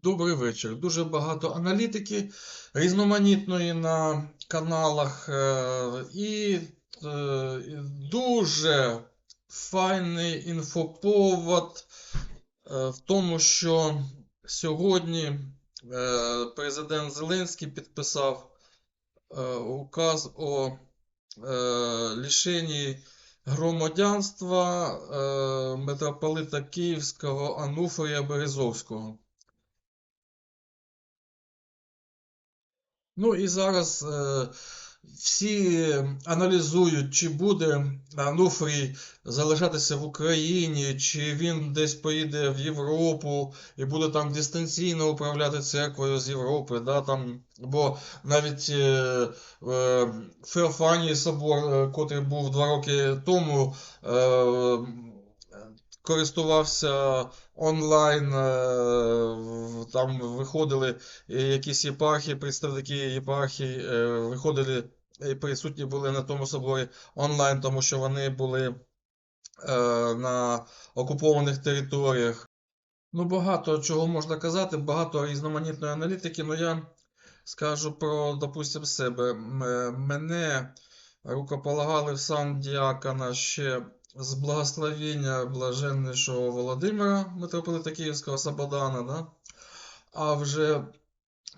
Добрий вечір. Дуже багато аналітики різноманітної на каналах е, і е, дуже файний інфоповод е, в тому, що сьогодні президент Зеленський підписав указ о лишенні громадянства митрополита Київського Ануфрія Березовського. Ну і зараз е, всі аналізують, чи буде Ануфрій залишатися в Україні, чи він десь поїде в Європу і буде там дистанційно управляти церквою з Європи. Да, там, бо навіть е, е, Феофаній собор, е, котрий був два роки тому, е, користувався онлайн, е, там виходили якісь єпархії, представники єпархій е, виходили присутні були на тому соборі онлайн, тому що вони були е, на окупованих територіях. Ну, багато чого можна казати, багато різноманітної аналітики, але я скажу про, допустим, себе. Мене рукополагали в сан діакона ще з благословення блаженнішого Володимира, митрополита Київського Сабодана, да? а вже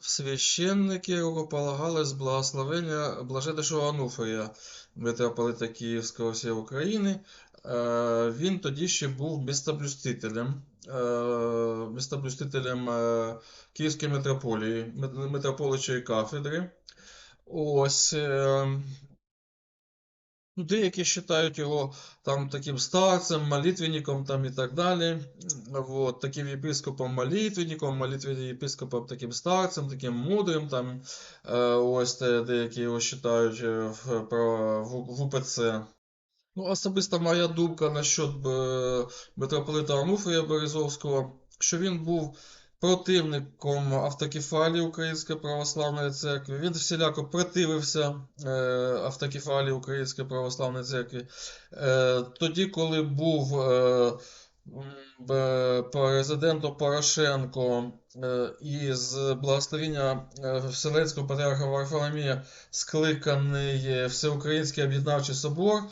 в священники рукополагали з благословення блаженнішого Ануфрія, митрополита Київського всієї України. Е, Він тоді ще був містоблюстителем, е, містоблюстителем е, Київської митрополії, митрополичої кафедри. Ось. Деякі вважають його там таким старцем, молитвенником там і так далі. Вот, таким єпископом молитвенником, молитвенним єпископом таким старцем, таким мудрим. Там, е, ось деякі його вважають е, в, УПЦ. Ну, особиста моя думка насчет е, митрополита Ануфрія Березовського, що він був противником автокефалії Української православної церкви. Він всіляко противився е, автокефалії Української православної церкви. Е, тоді, коли був е, президентом Порошенко е, і благословення Вселенського патріарха Варфоломія скликаний Всеукраїнський об'єднавчий собор,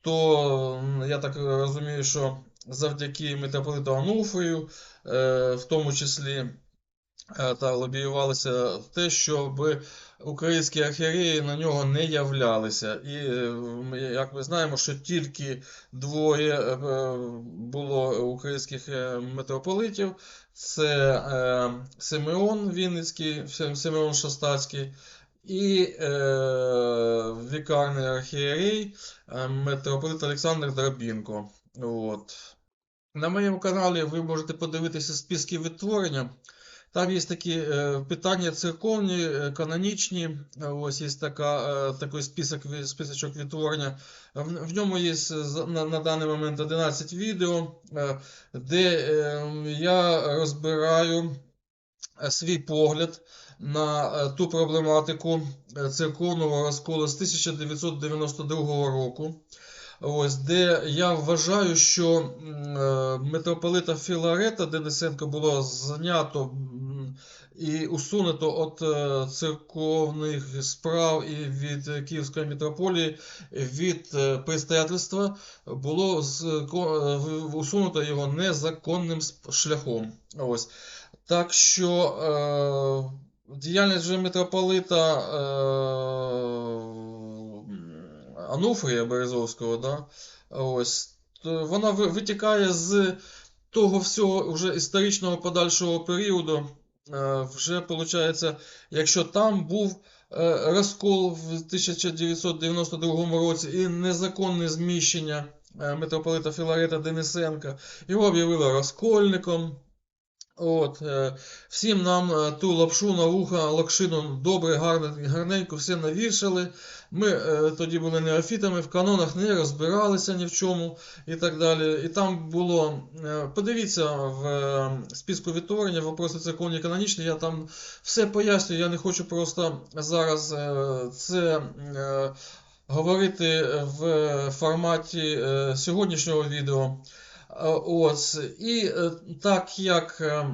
то я так розумію, що завдяки митрополиту Ануфрію, е, в тому числі, е, та лобіювалося те, щоб українські архієреї на нього не являлися. І е, як ми знаємо, що тільки двоє було українських митрополитів: це Симеон Вінницький, Симеон Шостацький. І вікарний архієрей митрополит Олександр Драбінко. От. На моєму каналі ви можете подивитися списки відтворення. Там є такі е, питання церковні, е, канонічні. Ось є така, е, такий список, списочок відтворення. В, ньому є на, на даний момент 11 відео, де е, я розбираю свій погляд на ту проблематику церковного розколу з 1992 року. Ось, де я вважаю, що е, митрополита Філарета Денисенко було знято і усунуто від е, церковних справ і від Київської митрополії, від е, предстоятельства, було усунуто його незаконним шляхом. Ось. Так що діяльність же митрополита Ануфрія Березовського, да, ось, то вона витікає з того всього вже історичного подальшого періоду. Е, вже виходить, якщо там був е, розкол в 1992 році і незаконне зміщення е, митрополита Філарета Денисенка, його об'явили розкольником. От, е, всім нам е, ту лапшу на вуха, локшину добре, гарне, гарненько все навішали. Ми е, тоді були неофітами, в канонах не розбиралися ні в чому і так далі. І там було, е, подивіться в е, списку відтворення, вопроси церковні канонічні, я там все пояснюю, я не хочу просто зараз е, це е, говорити в форматі е, сьогоднішнього відео. Е, Ось. І е, так як е,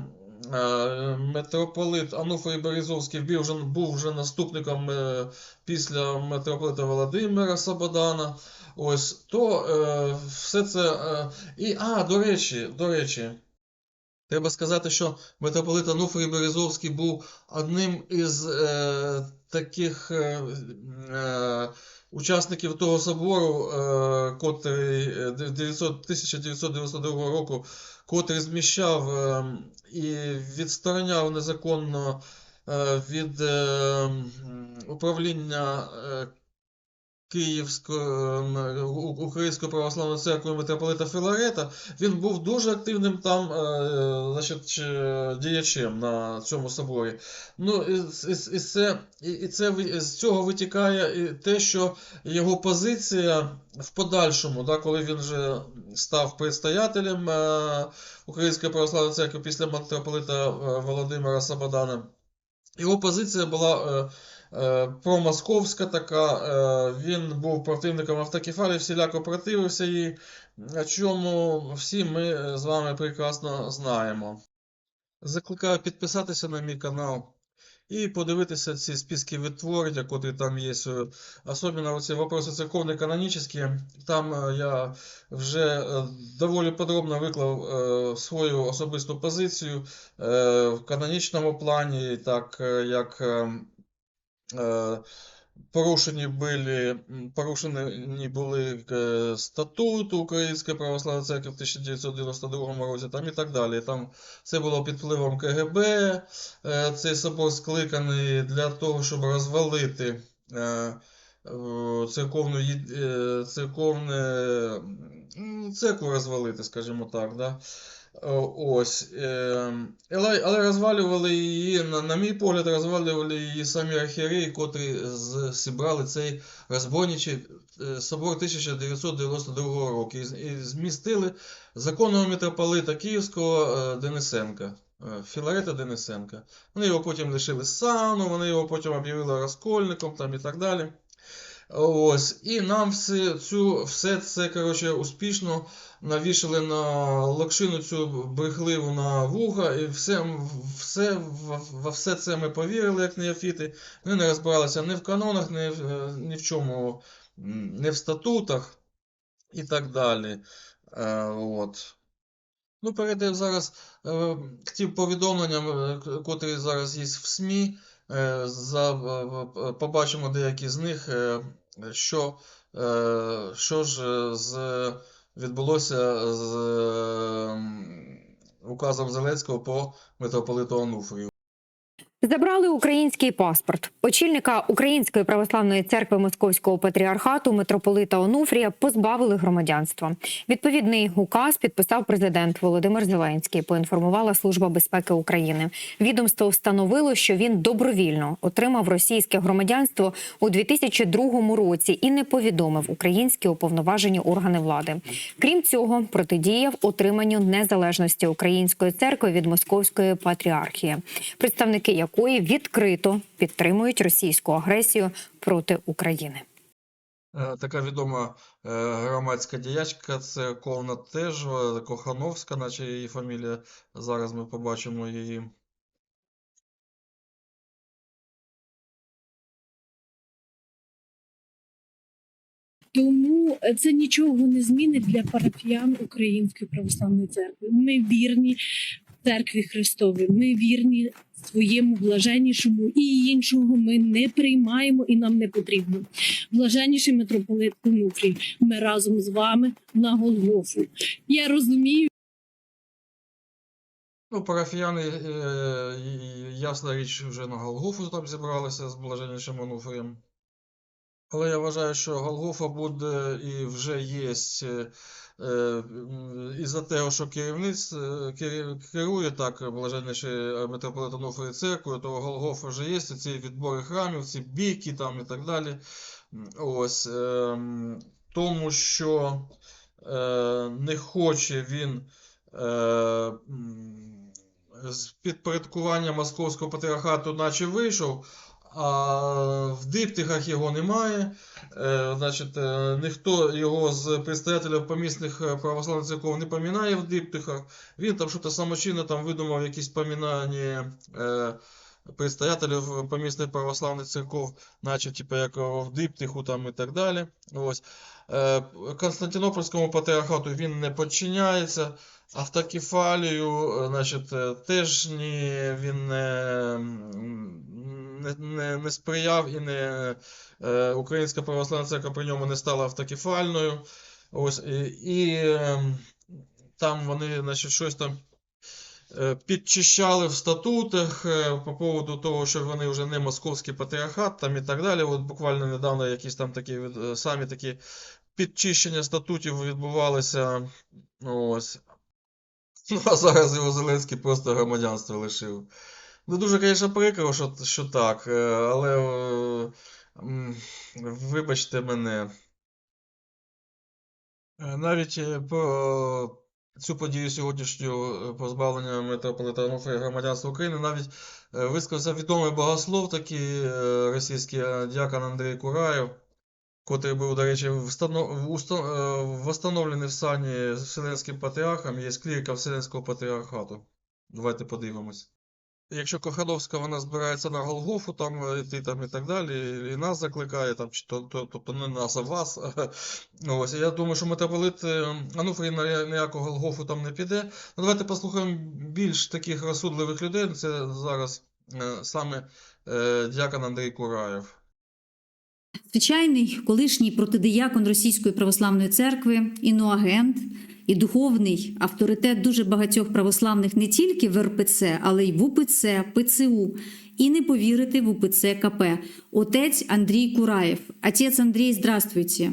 митрополит Ануфрій Березовський був вже, наступником після митрополита Володимира Сабодана. Ось, то все це. І, а, до речі, до речі, треба сказати, що митрополит Ануфрій Березовський був одним із е, таких е, е, учасників того собору, е, котрий е, 900, 1992 року, котрий зміщав е, і відстороняв незаконно е, від е, управління е, Київської Української православної церкви митрополита Філарета, він був дуже активним там е, значить, діячем на цьому соборі. Ну, і, і, це, і, це з цього витікає і те, що його позиція в подальшому, да, коли він вже став предстоятелем е, Української православної церкви після митрополита е, Володимира Сабадана, його позиція була е, е, промосковська така, е, він був противником автокефалії, всіляко противився їй, о чому всі ми е, з вами прекрасно знаємо. Закликаю підписатися на мій канал і подивитися ці списки відтворення, котрі там є. Е, Особливо оці вопроси церковні канонічні. Там е, я вже е, доволі подробно виклав е, свою особисту позицію е, в канонічному плані, так е, як е, е, порушені були, порушені були е, статут Української православної церкви в 1992 році, там і так далі. Там це було під впливом КГБ. Е, Цей собор скликаний для того, щоб розвалити е, е, церковну, е, церковне, церкву розвалити, скажімо так. Да? О, Ось. е, Але, розвалювали її, на, на мій погляд, розвалювали її самі архієреї, котрі зібрали цей розбойничий е, собор 1992 року і, змістили законного митрополита Київського е, Денисенка, е, Філарета Денисенка. Вони його потім лишили сану, вони його потім об'явили розкольником там і так далі. Ось, і нам все, цю, все це коротше, успішно навішали на локшину цю брехливу на вуха, і все, все, во, все це ми повірили, як неофіти. Ми не розбиралися ні в канонах, ні ні в чому, ні в статутах і так далі. Е, от. Ну, перейдемо зараз е, к тим повідомленням, е, котрі зараз є в СМІ. Е, за, е, побачимо деякі з них, що, е, що ж е, з, відбулося з указом Зеленського по митрополиту Онуфрію. Забрали український паспорт. Очільника Української православної церкви Московського патріархату митрополита Онуфрія позбавили громадянства. Відповідний указ підписав президент Володимир Зеленський. Поінформувала Служба безпеки України. Відомство встановило, що він добровільно отримав російське громадянство у 2002 році і не повідомив українські уповноважені органи влади. Крім цього, протидіяв отриманню незалежності української церкви від московської патріархії, представники якої відкрито підтримують російську агресію проти України. Е, Така відома е, громадська діячка церковна теж, е, Кохановська, наче її фамілія. Зараз ми побачимо її. Тому це нічого не змінить для парафіян Української православної церкви. Ми вірні церкві Христовій, ми вірні своєму блаженнішому і іншого ми не приймаємо і нам не потрібно. Блаженніший митрополит Конуфрій, ми разом з вами на Голгофу. Я розумію. Ну, парафіяни, е, ясна річ, вже на Голгофу там зібралися з блаженнішим Онуфрієм. Але я вважаю, що Голгофа буде і вже є із-за того, що керівництво керує так блаженніший митрополит Онуфрій церквою, то Голгофа вже є, ці відбори храмів, ці бійки там і так далі. Ось, ем, тому що е, не хоче він е, з підпорядкування Московського патріархату наче вийшов, а в диптихах його немає. Е, Значить, е, ніхто його з представителів помісних е, православних церков не помінає в диптихах. Він там щось самочинно там видумав якісь помінання предстоятелів помісних православних церков, наче типу, як в диптиху там і так далі. Ось. Е, Константинопольському патріархату він не підчиняється. Автокефалію, е, значить, е, теж ні, він не, не, не, сприяв і не, Українська православна церква при ньому не стала автокефальною. Ось, і, і ем, там вони, значить, щось там підчищали в статутах е, по поводу того, що вони вже не московський патріархат там і так далі. От буквально недавно якісь там такі е, самі такі підчищення статутів відбувалися. Ось. Ну, а зараз його Зеленський просто громадянство лишив. Ну, дуже, звісно, прикро, що, що так, е, але е, вибачте мене. Е, Навіть е, про цю подію сьогоднішню е, позбавлення митрополита Онуфрія громадянства України навіть е, висказався відомий богослов такий е, російський діакон Андрій Кураєв, котрий був, до речі, встановлений в сані Вселенським патріархом, є клірика Вселенського патріархату. Давайте подивимось. Якщо Кохановська вона збирається на Голгофу там е, йти там і так далі, і нас закликає, там, чи то, то, тобто не нас, а вас. Ось, я думаю, що митрополит е, Ануфрій на ніякого Голгофу там не піде. Ну, давайте послухаємо більш таких розсудливих людей. Це зараз е, саме е, дякон Андрій Кураєв. Звичайний колишній протидиякон Російської православної церкви, іноагент і духовний авторитет дуже багатьох православних не тільки в РПЦ, але й в УПЦ, ПЦУ. І не повірити в УПЦ КП. Отець Андрій Кураєв. Отець Андрій, здравствуйте.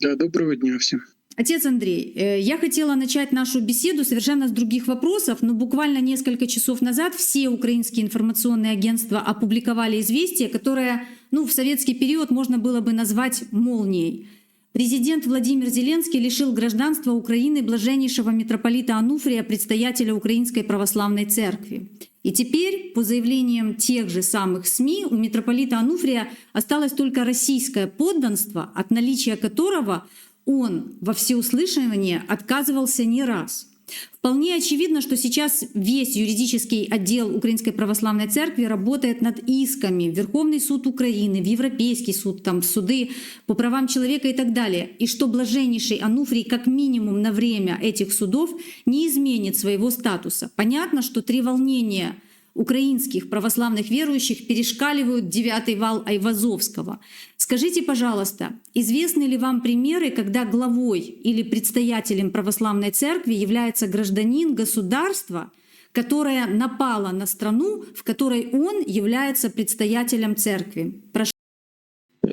Да, доброго дня всем. Отец Андрей, э, я хотела начать нашу беседу совершенно с других вопросов, но буквально несколько часов назад все украинские информационные агентства опубликовали известие, которое ну, в советский период можно было бы назвать молнией. Президент Владимир Зеленский лишил гражданства Украины блаженнейшего митрополита Ануфрия, предстоятеля Украинской Православной Церкви. И теперь, по заявлениям тех же самых СМИ, у митрополита Ануфрия осталось только российское подданство, от наличия которого он во всеуслышание отказывался не раз. Вполне очевидно, что сейчас весь юридический отдел Украинской Православной Церкви работает над исками в Верховный суд Украины, в Европейский суд, там, в суды по правам человека и так далее. И что блаженнейший Ануфрий как минимум на время этих судов не изменит своего статуса. Понятно, что три волнения украинских православных верующих перешкаливают девятый вал Айвазовского. Скажите, пожалуйста, известны ли вам примеры, когда главой или предстоятелем православной церкви является гражданин государства, которое напало на страну, в которой он является предстоятелем церкви? Прошу.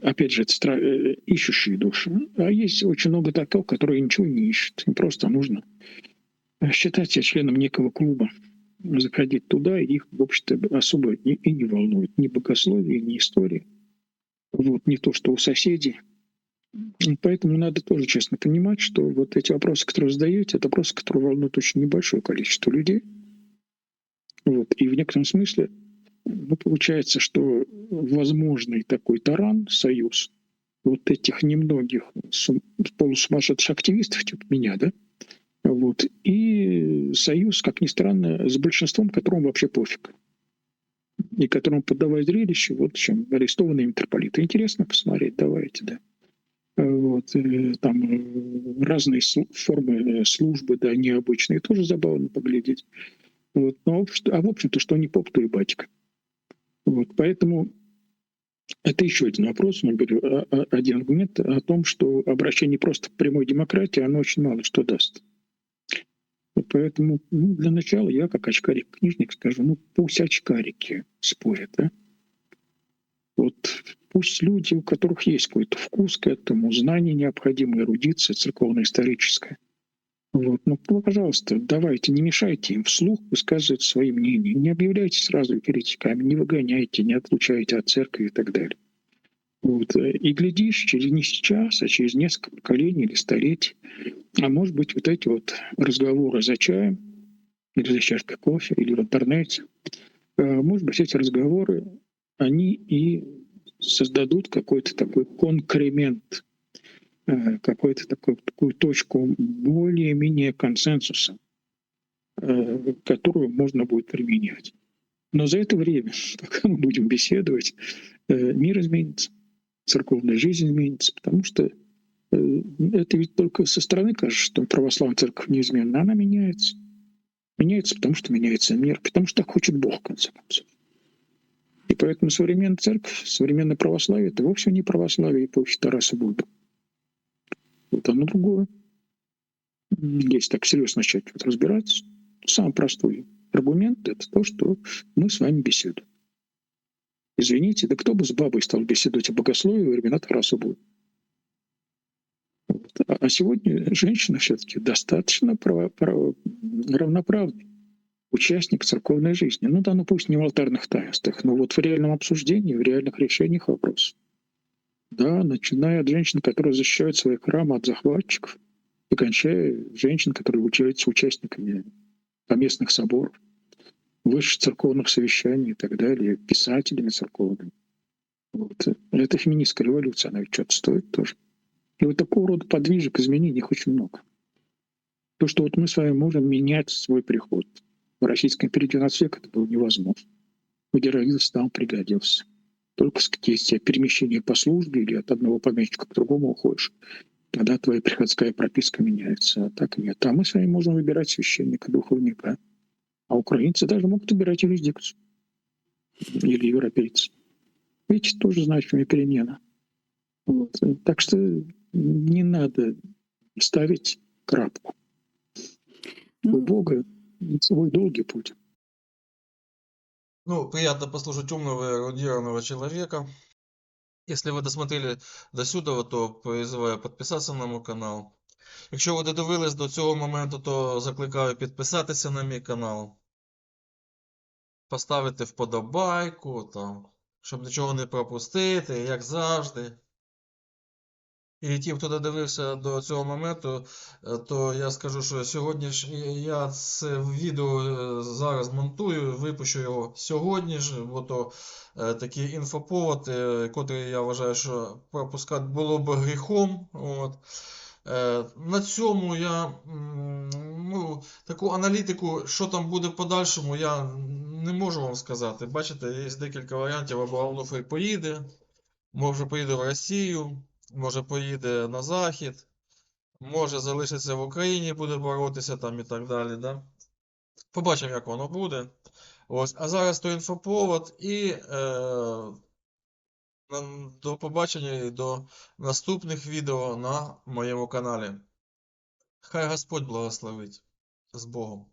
Опять же, стра- э, ищущие души. А есть очень много таких, которые ничего не ищут. Им просто нужно считать себя членом некого клуба, заходить туда, их, в общем-то, особо и, и не волнует ни богословие, ни история. Вот, не то, что у соседей. Поэтому надо тоже честно понимать, что вот эти вопросы, которые вы задаете, это вопросы, которые волнуют очень небольшое количество людей. Вот. И в некотором смысле ну, получается, что возможный такой таран, союз вот этих немногих сум- полусумасшедших активистов, типа меня, да, вот, и союз, как ни странно, с большинством, которому вообще пофиг. И которому подавать зрелище, вот чем арестованные митрополиты. Интересно посмотреть, давайте, да. Э, Вот, э, там э, разные формы службы, да, необычные, тоже забавно поглядеть. Вот, но, а в общем-то, что не поп, то и батька. Вот, поэтому это еще один вопрос, ну, говорю, а- а- один аргумент о том, что обращение просто к прямой демократии, оно очень мало что даст. Поэтому ну, для начала я, как очкарик-книжник, скажу, ну пусть очкарики спорят, да? Вот пусть люди, у которых есть какой-то вкус к этому, знание необходимое, эрудиция церковно-историческая, вот, ну, пожалуйста, давайте, не мешайте им вслух высказывать свои мнения, не объявляйте сразу еретиками, не выгоняйте, не отлучайте от церкви и так далее. Вот. э, И глядишь, через не сейчас, а через несколько поколений или столетий, а может быть, вот эти вот разговоры за чаем, или за чашкой кофе, или в интернете, э, может быть, эти разговоры они и создадут какой-то такой конкремент, какой-то такой, такую точку более-менее консенсуса, э, которую можно будет применять. Но за это время, пока мы будем беседовать, э, мир изменится, церковная жизнь изменится, потому что это ведь только со стороны кажется, что православная церковь неизменна. Она меняется. Меняется, потому что меняется мир, потому что так хочет Бог, в конце концов. И поэтому современная церковь, современное православие — это вовсе не православие эпохи Тараса Бульба. Вот оно другое. Если так серьезно начать вот разбираться, самый простой аргумент — это то, что мы с вами беседуем. Извините, да кто бы с бабой стал беседовать о богословии во времена Тараса Бульбы? А сегодня женщина все-таки достаточно право- право- равноправный участник церковной жизни. Ну да, ну пусть не в алтарных таинствах, но вот в реальном обсуждении, в реальных решениях вопросов. Да, начиная от женщин, которые защищают свои храмы от захватчиков, и кончая женщин, которые являются участниками поместных соборов, высших церковных совещаний и так далее, писателями церковными. Вот. Это феминистская революция, она ведь что-то стоит тоже. И вот такого рода подвижек, изменений их очень много. То, что вот мы с вами можем менять свой приход. В Российской империи 12 века это было невозможно. Где родился, там пригодился. Только если перемещение по службе или от одного помещика к другому уходишь, тогда твоя приходская прописка меняется. А так нет. А мы с вами можем выбирать священника, духовника. А украинцы даже могут выбирать юрисдикцию. Или европейцы. Видите, тоже значимая перемена. Вот. Так что не надо ставить крапку. У Ну, Бога свой долгий путь. Ну, приятно послушать умного и эрудированного человека. Если ви досмотрели до сюди, то призиваю підписатися на мій канал. Якщо ви додивились до цього моменту, то закликаю підписатися на мій канал. Поставити вподобайку, там, щоб нічого не пропустити, як завжди. І ті, хто додивився до цього моменту, е, то я скажу, що сьогодні ж я це відео е, зараз монтую, випущу його сьогодні ж, бо то е, такий інфоповод, котрий я вважаю, що пропускати було б гріхом. От. На цьому я ну, таку аналітику, що там буде в подальшому, я не можу вам сказати. Бачите, є декілька варіантів, або Онуфрій поїде, може поїде в Росію, може поїде на Захід, може залишиться в Україні, буде боротися там і так далі. Да? Побачимо, як воно буде. Ось, а зараз то інфоповод і е, до побачення і до наступних відео на моєму каналі. Хай Господь благословить з Богом.